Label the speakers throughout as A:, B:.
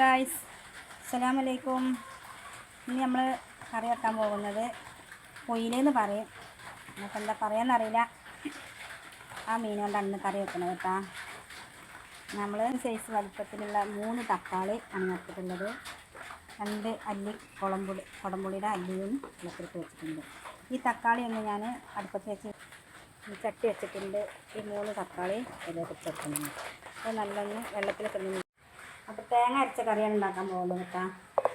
A: Guys അസ്സലാമു വലൈക്കും ഇനി നമ്മൾ കറി വെക്കാൻ പോകുന്നത് പൊയിലെന്ന് പറയും. നമുക്ക് എന്താ പറയാന്നറിയില്ല. ആ മീൻ കൊണ്ടാണ് ഇന്ന് കറി വെക്കുന്നത് കേട്ടോ. നമ്മൾ സൈസ് വലുപ്പത്തിലുള്ള മൂന്ന് തക്കാളി ആണ് എടുത്തിട്ടുള്ളത് രണ്ട് അല്ലി കുളമ്പുളി കുടമ്പുളിയുടെ അല്ലിയും വെള്ളത്തിലിട്ട് വെച്ചിട്ടുണ്ട്. ഈ തക്കാളി ഒന്ന് ഞാൻ അടുപ്പത്ത് വെച്ച് ചട്ടി വെച്ചിട്ടുണ്ട്. ഈ മൂന്ന് തക്കാളി ഇതിലേക്ക് ചേർക്കുന്നുണ്ട് അപ്പോൾ നല്ലൊന്ന് നിന്ന് അപ്പോൾ തേങ്ങ അരച്ച കറിയാണ് ഉണ്ടാക്കാൻ പോകുന്നത് കേട്ടോ.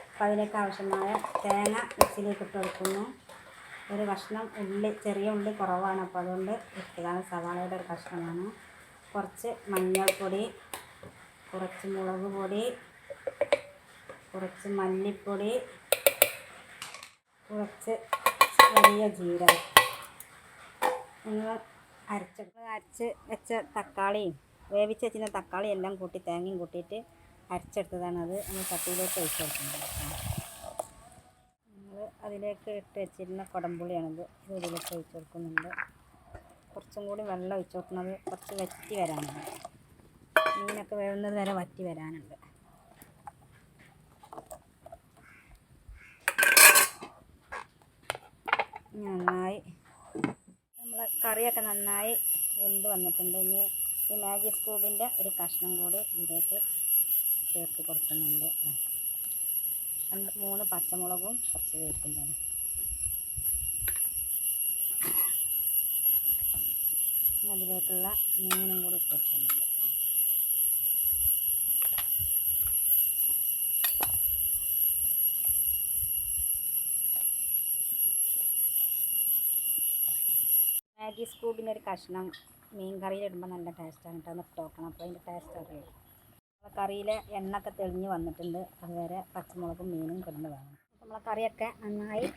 A: അപ്പോൾ അതിലേക്ക് ആവശ്യമായ തേങ്ങ മിക്സിയിലേക്ക് ഇട്ട് കൊടുക്കുന്നു. ഒരു കഷ്ണം ഉള്ളി ചെറിയ ഉള്ളി കുറവാണ്. അപ്പോൾ അതുകൊണ്ട് ഇട്ടതാണ്. സവാളയുടെ ഒരു കഷ്ണമാണ്. കുറച്ച് മഞ്ഞൾപ്പൊടി കുറച്ച് മുളക് പൊടി കുറച്ച് മല്ലിപ്പൊടി കുറച്ച് വലിയ ജീരകം. നിങ്ങൾ അരച്ച അരച്ച് വെച്ച തക്കാളിയും വേവിച്ച് വെച്ചിരുന്ന തക്കാളി എല്ലാം കൂട്ടി തേങ്ങയും കൂട്ടിയിട്ട് അരച്ചെടുത്തതാണത്. നമ്മൾ ചട്ടിയിലേക്ക് ഒഴിച്ച് കൊടുക്കുന്നത് നമ്മൾ അതിലേക്ക് ഇട്ട് വെച്ചിരുന്ന കുടംപുളിയാണിത്. ഇത് ഇതിലേക്ക് ഒഴിച്ച് കൊടുക്കുന്നുണ്ട്. കുറച്ചും കൂടി വെള്ളം ഒഴിച്ച് കൊടുക്കുന്നത് കുറച്ച് വറ്റി വരാനുണ്ട് മീനൊക്കെ വേവുന്നത് വരെ വറ്റി വരാനുണ്ട്. നന്നായി. നമ്മൾ കറിയൊക്കെ നന്നായി വെന്ത് വന്നിട്ടുണ്ട്. ഇനി ഈ മാഗി സ്കൂബിന്റെ ഒരു കഷ്ണം കൂടി ഇതിലേക്ക് ചേർത്ത് കൊടുക്കുന്നുണ്ട്. രണ്ട് മൂന്ന് പച്ചമുളകും കുറച്ച് വേപ്പിന്റെയാണ് ഇനി അതിലേക്കുള്ള മീനും കൂടി ഇട്ട് കൊടുക്കുന്നുണ്ട്. മാഗി സ്കൂബിന്റെ ഒരു കഷ്ണം മീൻ കറിയിലിടുമ്പോൾ നല്ല ടേസ്റ്റാണ് കേട്ടോ ഒന്ന് അപ്പോൾ അതിന്റെ ടേസ്റ്റ് അറിയാം? കറിയിലെ എണ്ണ ഒക്കെ തെളിഞ്ഞ് വന്നിട്ടുണ്ട്. അതുവരെ പച്ചമുളകും മീനും കിടന്ന് വേണം. നമ്മളെ കറിയൊക്കെ നന്നായി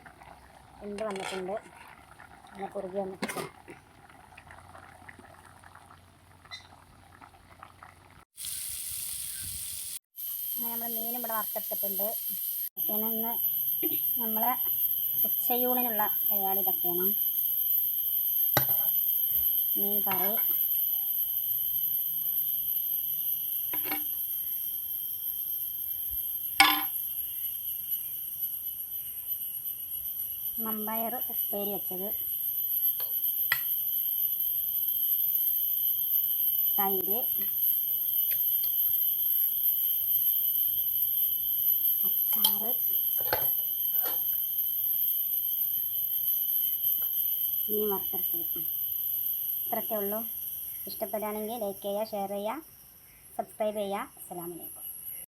A: എന്ത് വന്നിട്ടുണ്ട്. അങ്ങനെ കുറുകി വന്നിട്ടുണ്ട് അങ്ങനെ നമ്മൾ മീനും ഇവിടെ വറുത്തെടുത്തിട്ടുണ്ട്. ഇതൊക്കെയാണ് ഇന്ന് നമ്മളെ ഉച്ചയൂണിനുള്ള പരിപാടി ഇതൊക്കെയാണ്. മീൻ കറി. മമ്പയർ ഉപ്പേരി വെച്ചത്. തൈര്. അച്ചാറ്. മീൻ വറുത്തെടുത്തത്. ഇത്രയൊക്കെ ഉള്ളൂ ഇഷ്ടപ്പെടുകയാണെങ്കിൽ ലൈക്ക് ചെയ്യുക ഷെയർ ചെയ്യുക സബ്സ്ക്രൈബ് ചെയ്യുക. അസ്സാം അലൈക്കും.